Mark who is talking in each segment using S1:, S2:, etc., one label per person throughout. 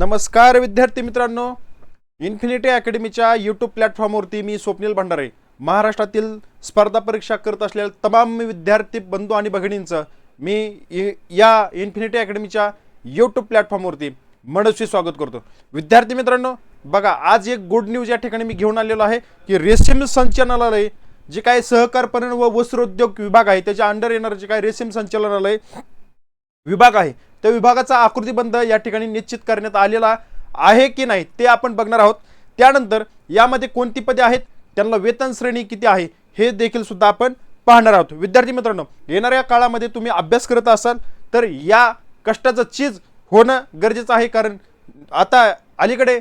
S1: नमस्कार विद्यार्थी मित्रांनो. इन्फिनिटी अकॅडमीच्या यूट्यूब प्लॅटफॉर्मवरती मी स्वप्नील भंडारे. महाराष्ट्रातील स्पर्धा परीक्षा करत असलेल्या तमाम विद्यार्थी बंधू आणि भगिनींचं मी या इन्फिनिटी अकॅडमीच्या यूट्यूब प्लॅटफॉर्मवरती मनस्वी स्वागत करतो. विद्यार्थी मित्रांनो बघा आज एक गुड न्यूज या ठिकाणी मी घेऊन आलेलो आहे की रेशीम संचालनालय जे काही सहकार पणन व वस्त्रोद्योग विभाग आहे त्याच्या अंडर येणारं जे काही रेशीम संचालनालय विभाग आहे. त्या विभागाचा आकृतीबंध या ठिकाणी निश्चित करण्यात आलेला आहे की नाही ते आपण बघणार आहोत. त्यानंतर यामध्ये कोणती पदे आहेत? त्यांना वेतन श्रेणी किती आहे? हे देखील सुद्धा आपण पाहणार आहोत. विद्यार्थी मित्रांनो येणाऱ्या काळामध्ये तुम्ही अभ्यास करत असाल तर या कष्टाचं चीज होणं गरजेचं आहे. कारण आता अलीकडे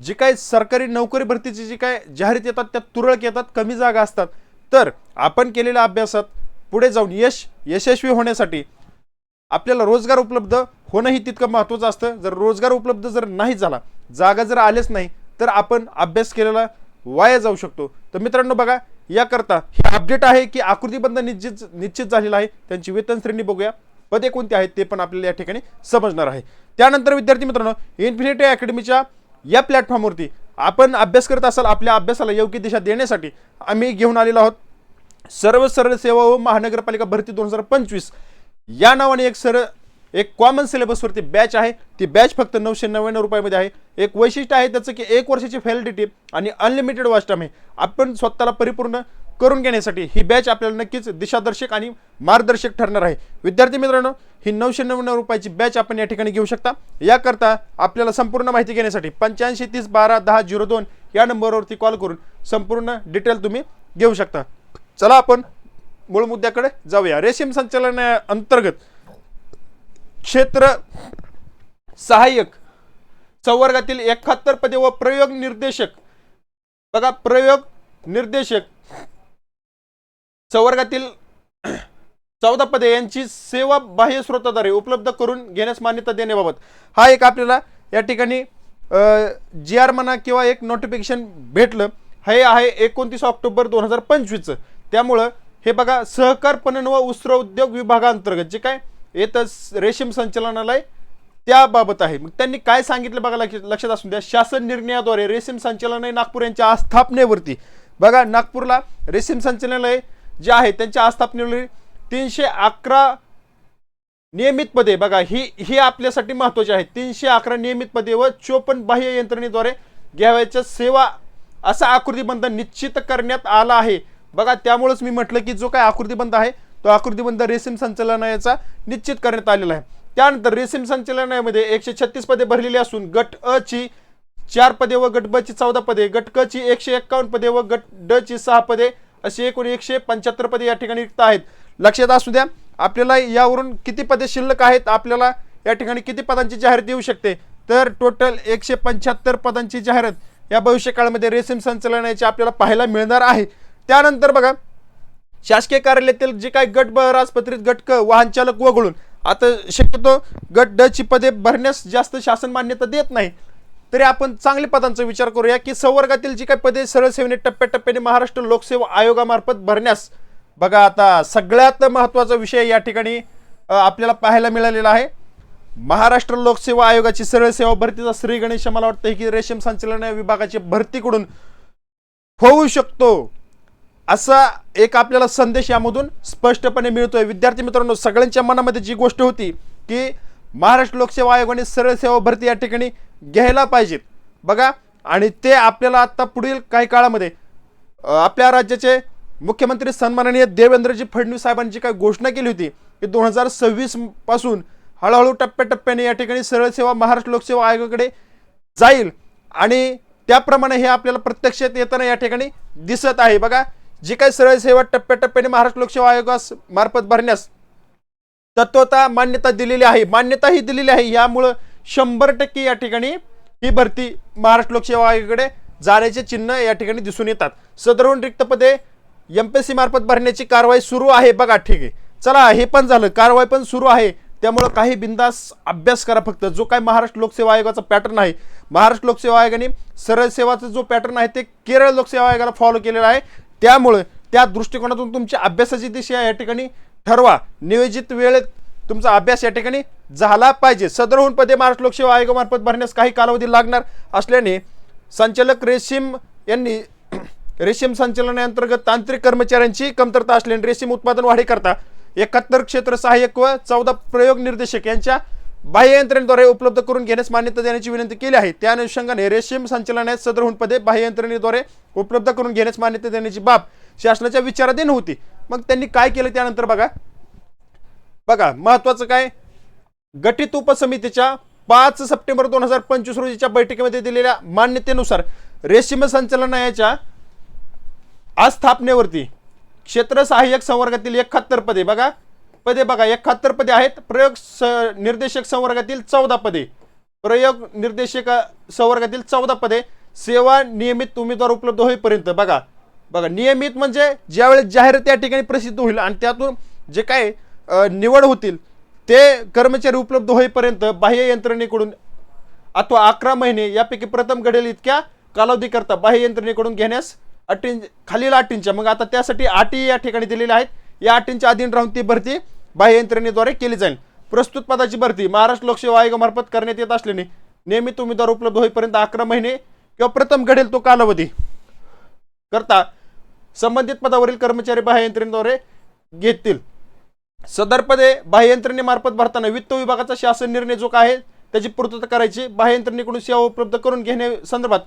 S1: जी काही सरकारी नोकरी भरतीची जी काय जाहिरात येतात त्या तुरळक येतात कमी जागा असतात. तर आपण केलेल्या अभ्यासात पुढे जाऊन यश यशस्वी होण्यासाठी आपल्याला रोजगार उपलब्ध होणंही तितकं महत्त्वाचं असतं. जर रोजगार उपलब्ध जर नाही झाला जागा जर आलेच नाही तर आपण अभ्यास केलेला वाया जाऊ शकतो. तर मित्रांनो बघा याकरता हे अपडेट आहे की आकृतीबंध निश्चित निश्चित झालेला आहे. त्यांची वेतन श्रेणी बघूया. पदे कोणती आहेत ते पण आपल्याला या ठिकाणी समजणार आहे. त्यानंतर विद्यार्थी मित्रांनो इन्फिनिटी अकॅडमीच्या या प्लॅटफॉर्मवरती आपण अभ्यास करत असाल आपल्या अभ्यासाला योग्य दिशा देण्यासाठी आम्ही घेऊन आलेलो आहोत. सर्व सरळ सेवा व महानगरपालिका भरती दोन हजार पंचवीस या नावाने एक सर एक कॉमन सिलेबसवरती बॅच आहे. ती बॅच फक्त नऊशे नव्याण्णव रुपयामध्ये आहे. एक वैशिष्ट्य आहे त्याचं की एक वर्षाची फॅलिडिटी आणि अनलिमिटेड वॉच टाईम आहे. आपण स्वतःला परिपूर्ण करून घेण्यासाठी ही बॅच आपल्याला नक्कीच दिशादर्शक आणि मार्गदर्शक ठरणार आहे. विद्यार्थी मित्रांनो ही नऊशे नव्याण्णव रुपयाची बॅच आपण या ठिकाणी घेऊ शकता. याकरता आपल्याला संपूर्ण माहिती घेण्यासाठी पंच्याऐंशी तीस बारा दहा झिरो दोन या नंबरवरती कॉल करून संपूर्ण डिटेल तुम्ही घेऊ शकता. चला आपण मूळ मुद्द्याकडे जाऊया. रेशीम संचालना अंतर्गत क्षेत्र सहाय्यक संवर्गातील एकाहत्तर पदे व प्रयोग निर्देशक. बघा प्रयोग निर्देशक. संवर्गातील चौदा पदे यांची सेवा बाह्य स्रोताद्वारे उपलब्ध करून घेण्यास मान्यता देण्याबाबत. हा एक आपल्याला या ठिकाणी जी आर म्हणा किंवा एक नोटिफिकेशन भेटलं. हे आहे एकोणतीस ऑक्टोबर दोन हजार पंचवीसचं. त्यामुळं हे बघा सहकार पणन व वस्त्रोद्योग विभागांतर्गत जे काय येतं रेशीम संचालनालय त्याबाबत आहे. मग त्यांनी काय सांगितलं बघा लक्ष- लक्षात असून द्या. शासन निर्णयाद्वारे रेशीम संचालनालय नागपूर यांच्या आस्थापनेवरती. बघा नागपूरला रेशीम संचालनालय जे आहे त्यांच्या आस्थापनेवर तीनशे अकरा नियमित पदे बघा ही ही आपल्यासाठी महत्त्वाची आहे तीनशे अकरा नियमित पदे व चोपन्न बाह्य यंत्रणेद्वारे घ्यावयाच्या सेवा असा आकृतीबंध निश्चित करण्यात आला आहे. बघा त्यामुळेच मी म्हटलं की जो काय आकृतीबंध आहे तो आकृतीबंध रेशीम संचलनाचा निश्चित करण्यात आलेला आहे. त्यानंतर रेशीम संचलनामध्ये एकशे छत्तीस पदे भरलेली असून गट अ ची चार पदे व गट ब ची चौदा पदे गट क ची एकशे एक्कावन्न पदे व गट ड ची सहा पदे अशी एकूण एकशे पंच्याहत्तर पदे या ठिकाणी रिक्त आहेत. लक्षात असू द्या आपल्याला यावरून किती पदे शिल्लक आहेत आपल्याला या ठिकाणी किती पदांची जाहिरात येऊ शकते? तर टोटल एकशे पंच्याहत्तर पदांची जाहिरात या भविष्यकाळामध्ये रेशीम संचालनाची आपल्याला पाहायला मिळणार आहे. त्यानंतर बघा शासकीय कार्यालयातील जे काही गट राजपत्रित गट क वाहन चालक वगळून आता शक्यतो गट ड ची पदे भरण्यास जास्त शासन मान्यता देत नाही. तरी आपण चांगल्या पदांचा विचार करूया की संवर्गातील जी काही पदे सरळ सेवेने टप्प्याटप्प्याने महाराष्ट्र लोकसेवा आयोगामार्फत भरण्यास बघा आता सगळ्यात महत्त्वाचा विषय या ठिकाणी आपल्याला पाहायला मिळालेला आहे. महाराष्ट्र लोकसेवा आयोगाची सरळ सेवा भरतीचा श्री गणेश मला वाटतं की रेशीम संचालन विभागाची भरतीकडून होऊ शकतो. असा एक आपल्याला संदेश यामधून स्पष्टपणे मिळतोय. विद्यार्थी मित्रांनो सगळ्यांच्या मनामध्ये जी गोष्ट होती की महाराष्ट्र लोकसेवा आयोगाने सरळ सेवा भरती या ठिकाणी घ्यायला पाहिजेत. बघा आणि ते आपल्याला आत्ता पुढील काही काळामध्ये आपल्या राज्याचे मुख्यमंत्री सन्माननीय देवेंद्रजी फडणवीस साहेबांची काही घोषणा केली होती की दोन हजार सव्वीसपासून हळूहळू टप्प्याटप्प्याने या ठिकाणी सरळ सेवा महाराष्ट्र लोकसेवा आयोगाकडे जाईल. आणि त्याप्रमाणे हे आपल्याला प्रत्यक्षात येताना या ठिकाणी दिसत आहे. बघा जी काही सरळ सेवा टप्प्याटप्प्याने महाराष्ट्र लोकसेवा आयोगास मार्फत भरण्यास तत्वता मान्यता दिलेली आहे. मान्यता ही दिलेली आहे. यामुळं शंभर टक्के या ठिकाणी ही भरती महाराष्ट्र लोकसेवा आयोगाकडे जाण्याचे चिन्ह या ठिकाणी दिसून येतात. सदरहून रिक्त पदे एम पी सी मार्फत भरण्याची कारवाई सुरू आहे. बघा ठीक आहे. चला हे पण झालं. कारवाई पण सुरू आहे. त्यामुळं काही बिंदास अभ्यास करा फक्त. जो काय महाराष्ट्र लोकसेवा आयोगाचा पॅटर्न आहे महाराष्ट्र लोकसेवा आयोगाने सरळ सेवाचं जो पॅटर्न आहे ते केरळ लोकसेवा आयोगाला फॉलो केलेला आहे. त्यामुळे त्या दृष्टिकोनातून तुमच्या अभ्यासाची दिशा या ठिकाणी ठरवा. नियोजित वेळेत तुमचा अभ्यास या ठिकाणी झाला पाहिजे. सदरहून पदे महाराष्ट्र लोकसेवा आयोगामार्फत भरण्यास काही कालावधी लागणार असल्याने संचालक रेशीम यांनी रेशीम संचालनाअंतर्गत तांत्रिक कर्मचाऱ्यांची कमतरता असल्याने रेशीम उत्पादन वाढीकरता एकाहत्तर क्षेत्र सहाय्यक व चौदा प्रयोग निर्देशक यांच्या बाह्य यंत्रणेद्वारे उपलब्ध करून घेण्यास मान्यता देण्याची विनंती केली आहे. त्या अनुषंगाने रेशीम संचालनात सदरहून पदे बाह्य यंत्रणेद्वारे उपलब्ध करून घेण्यास मान्यता देण्याची बाब शासनाच्या विचाराधीन होती. मग त्यांनी काय केलं त्यानंतर बघा? बघा महत्वाचं काय? गठित उपसमितीच्या पाच सप्टेंबर दोन हजार पंचवीस रोजीच्या बैठकीमध्ये दिलेल्या मान्यतेनुसार रेशीम संचालनायाच्या आस्थापनेवरती क्षेत्र सहाय्यक संवर्गातील एकाहत्तर पदे बघा. पदे बघा एकाहत्तर पदे आहेत. प्रयोग स निर्देशक संवर्गातील चौदा पदे. प्रयोग निर्देशक संवर्गातील चौदा पदे. सेवा नियमित उमेदवार उपलब्ध होईपर्यंत बघा बघा नियमित म्हणजे ज्यावेळेस जाहीर त्या ठिकाणी प्रसिद्ध होईल आणि त्यातून जे काय निवड होतील ते कर्मचारी उपलब्ध होईपर्यंत बाह्य यंत्रणेकडून अथवा अकरा महिने यापैकी प्रथम घडेल इतक्या कालावधीकरता बाह्य यंत्रणेकडून घेण्यास अटीं खालील अटींच्या मग आता त्यासाठी अटी या ठिकाणी दिलेल्या आहेत. या अटींच्या अधीन राहून ती भरती बाह्य यंत्रणेद्वारे केली जाईल. प्रस्तुत पदाची भरती महाराष्ट्र लोकसेवा आयोगामार्फत करण्यात येत असल्याने नियमित उमेदवार उपलब्ध होईपर्यंत अकरा महिने किंवा प्रथम घडेल तो कालावधी. करता संबंधित पदावरील कर्मचारी बाह्य यंत्रणेद्वारे घेतील. सदर पदे बाह्य यंत्रणेमार्फत भरताना वित्त विभागाचा शासन निर्णय जो काय आहे त्याची पूर्तता करायची. बाह्य यंत्रणेकडून सेवा उपलब्ध करून घेण्या संदर्भात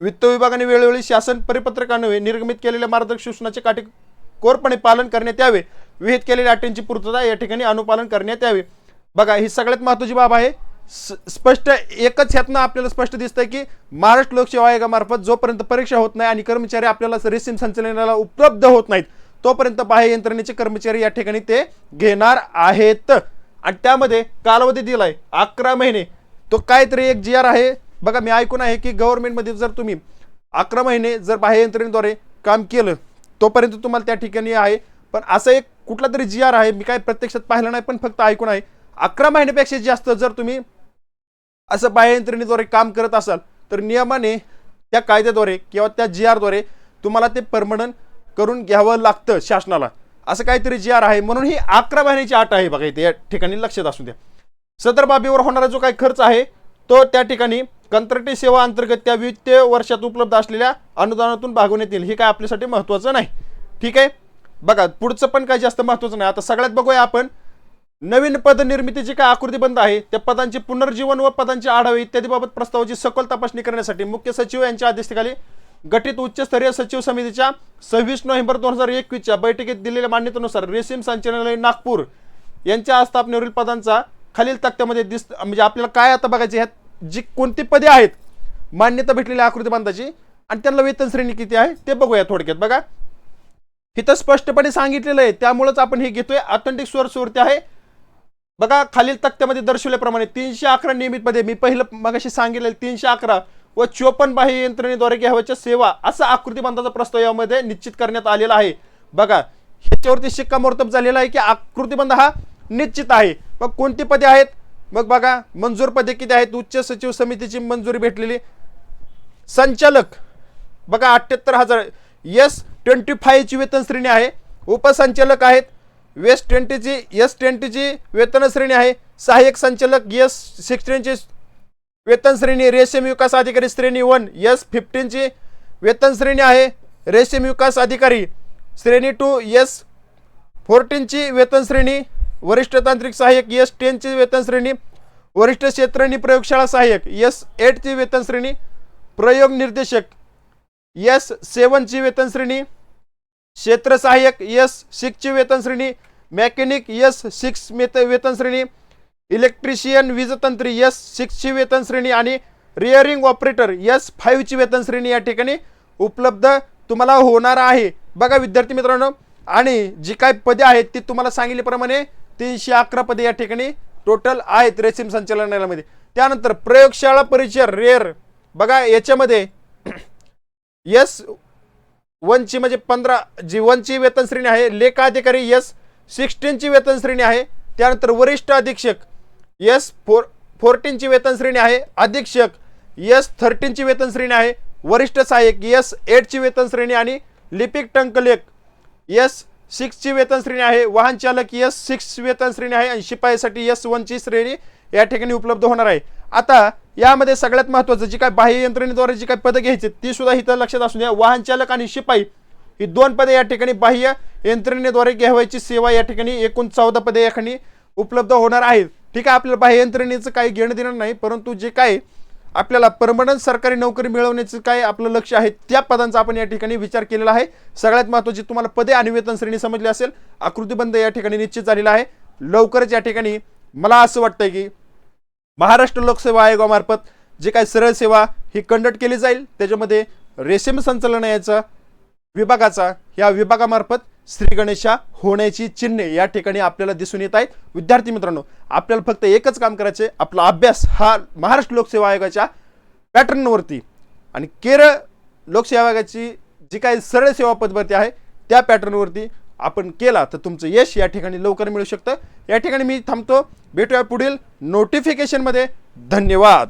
S1: वित्त विभागाने वेळोवेळी शासन परिपत्रकान्वये निर्गमित केलेल्या मार्गदर्शक सूचनाचे काटेकोरपणे पालन करण्यात यावे. विहित केलेल्या अटींची पूर्तता या ठिकाणी अनुपालन करण्यात यावे. बघा ही सगळ्यात महत्त्वाची बाब आहे. स्पष्ट एकच ह्यातनं आपल्याला स्पष्ट दिसतंय की महाराष्ट्र लोकसेवा आयोगामार्फत जोपर्यंत परीक्षा होत नाही आणि कर्मचारी आपल्याला रेशीम संचलनाला उपलब्ध होत नाहीत तोपर्यंत बाह्य यंत्रणेचे कर्मचारी या ठिकाणी ते घेणार आहेत. आणि त्यामध्ये कालावधी दिलाय अकरा महिने. तो काहीतरी एक जी आर आहे. बघा मी ऐकून आहे की गव्हर्नमेंटमध्ये जर तुम्ही अकरा महिने जर बाह्य यंत्रणेद्वारे काम केलं तोपर्यंत तुम्हाला त्या ठिकाणी आहे. पण असं एक कुठला तरी जी आर आहे मी काय प्रत्यक्षात पाहिलं नाही पण फक्त ऐकून आहे. अकरा महिन्यापेक्षा जास्त जर तुम्ही असं बाह्य यंत्रणेद्वारे काम करत असाल तर नियमाने त्या कायद्याद्वारे किंवा त्या जी आरद्वारे तुम्हाला ते परमनंट करून घ्यावं लागतं शासनाला. असं काहीतरी जी आर आहे म्हणून ही अकरा महिन्याची अट आहे बघा इथे या ठिकाणी लक्षात असू द्या. सदर बाबीवर होणारा जो काही खर्च आहे तो त्या ठिकाणी कंत्राटी सेवा अंतर्गत त्या वित्तीय वर्षात उपलब्ध असलेल्या अनुदानातून भागवण्यात येईल. हे काय आपल्यासाठी महत्त्वाचं नाही. ठीक आहे? बघा पुढचं पण काही जास्त महत्त्वाचं नाही. आता सगळ्यात बघूया आपण नवीन पद निर्मितीची काय आकृतीबंध आहे? त्या पदांचे पुनर्जीवन व पदांचे आढावे इत्यादीबाबत प्रस्तावाची सखोल तपासणी करण्यासाठी मुख्य सचिव यांच्या अध्यक्षतेखाली गठीत उच्चस्तरीय सचिव समितीच्या सव्वीस नोव्हेंबर दोन हजार एकवीसच्या बैठकीत दिलेल्या मान्यतेनुसार रेशीम संचालनालय नागपूर यांच्या आस्थापनेवरील पदांचा खालील तक्त्यामध्ये दिस म्हणजे आपल्याला काय आता बघायचे ह्यात जी कोणती पदे आहेत? मान्यता भेटलेल्या आकृतीबंधाची आणि त्यांना वेतन श्रेणी किती आहे? ते बघूया थोडक्यात. बघा इथं स्पष्टपणे सांगितलेलं आहे. त्यामुळेच आपण हे घेतोय. ऑथेंटिक सोर्सवरती आहे. बघा खालील तक्त्यामध्ये दर्शवल्याप्रमाणे तीनशे अकरा नियमितमध्ये मी पहिलं मगाशी सांगितलेलं तीनशे अकरा व चोपन्न बाह्य यंत्रणेद्वारे घ्यावयाच्या सेवा असा आकृतीबंधाचा प्रस्ताव यामध्ये निश्चित करण्यात आलेला आहे. बघा ह्याच्यावरती शिक्कामोर्तब झालेला आहे की आकृतीबंध हा निश्चित आहे. मग कोणती पदे आहेत? मग बघा मंजूर पदे किती आहेत? उच्च सचिव समितीची मंजुरी भेटलेली. संचालक. बघा अठ्ठ्याहत्तर हजार एस ट्वेंटी फाईव्हची वेतन श्रेणी आहे. उपसंचालक आहेत. वेस ट्वेंटीची एस ट्वेंटीची वेतन श्रेणी आहे. सहाय्यक संचालक एस सिक्स्टीनची वेतन श्रेणी रेशीम विकास अधिकारी श्रेणी वन एस फिफ्टीनची वेतन श्रेणी आहे. रेशीम विकास अधिकारी श्रेणी टू एस फोर्टीनची वेतन श्रेणी वरिष्ठ तांत्रिक सहाय्यक एस टेनची वेतन श्रेणी वरिष्ठ क्षेत्रणी प्रयोगशाळा सहाय्यक एस एटची वेतन श्रेणी प्रयोग निर्देशक एस सेवनची वेतन श्रेणी क्षेत्र सहाय्यक एस सिक्सची वेतन श्रेणी मेकॅनिक एस सिक्स मेत वेतन श्रेणी इलेक्ट्रिशियन वीजतंत्री एस सिक्सची वेतन श्रेणी आणि रिअरिंग ऑपरेटर एस फाईव्हची वेतन श्रेणी या ठिकाणी उपलब्ध तुम्हाला होणार आहे. बघा विद्यार्थी मित्रांनो आणि जी काय पदे आहेत ती तुम्हाला सांगितल्याप्रमाणे तीनशे अकरा पदे या ठिकाणी टोटल आहेत रेशीम संचालनालयामध्ये. त्यानंतर प्रयोगशाळा परिचय रेअर बघा याच्यामध्ये एस वनची म्हणजे पंधरा जी वनची वेतन श्रेणी आहे लेखा अधिकारी एस सिक्स्टीनची वेतन श्रेणी आहे त्यानंतर वरिष्ठ अधीक्षक एस फोर फोर्टीनची वेतन श्रेणी आहे अधीक्षक एस थर्टीनची वेतन श्रेणी आहे वरिष्ठ सहाय्यक एस एटची वेतन श्रेणी आणि लिपिक टंकलेख एस सिक्सची वेतन श्रेणी आहे वाहन चालक यस सिक्स वेतन श्रेणी आहे आणि शिपाईसाठी यस वनची श्रेणी या ठिकाणी उपलब्ध होणार आहे. आता यामध्ये सगळ्यात महत्त्वाचं जी काय बाह्य यंत्रणेद्वारे जी काय पदं घ्यायची ती सुद्धा इथं लक्षात असून द्या. वाहन चालक आणि शिपाई ही दोन पदे या ठिकाणी बाह्य यंत्रणेद्वारे घ्यावायची सेवा या ठिकाणी एकूण चौदा पदे या ठिकाणी उपलब्ध होणार आहेत. ठीक आहे आपल्याला बाह्य यंत्रणेचं काही घेणं देणं नाही परंतु जे काय आपल्याला परमनंट सरकारी नोकरी मिळवण्याचं काय आपलं लक्ष आहे त्या पदांचा आपण या ठिकाणी विचार केलेला आहे. सगळ्यात महत्त्वाची तुम्हाला पदे आणि वेतन श्रेणी समजली असेल आकृतीबंध या ठिकाणी निश्चित झालेला आहे. लवकरच या ठिकाणी मला असं वाटतंय की महाराष्ट्र लोकसेवा आयोगामार्फत जे काही सरळ सेवा ही कंडक्ट केली जाईल त्याच्यामध्ये रेशीम संचालनालयाचा विभागाचा या विभागामार्फत श्री गणेशा होण्याची चिन्हे या ठिकाणी आपल्याला दिसून येत आहेत. विद्यार्थी मित्रांनो आपल्याला फक्त एकच काम करायचे आपला अभ्यास हा महाराष्ट्र लोकसेवा आयोगाच्या पॅटर्नवरती आणि केरळ लोकसेवा आयोगाची जी काही सरळ सेवा पद्धती आहे त्या पॅटर्नवरती आपण केला तर तुमचं यश या ठिकाणी लवकर मिळू शकतं. या ठिकाणी मी थांबतो. भेटूया पुढील नोटिफिकेशनमध्ये धन्यवाद.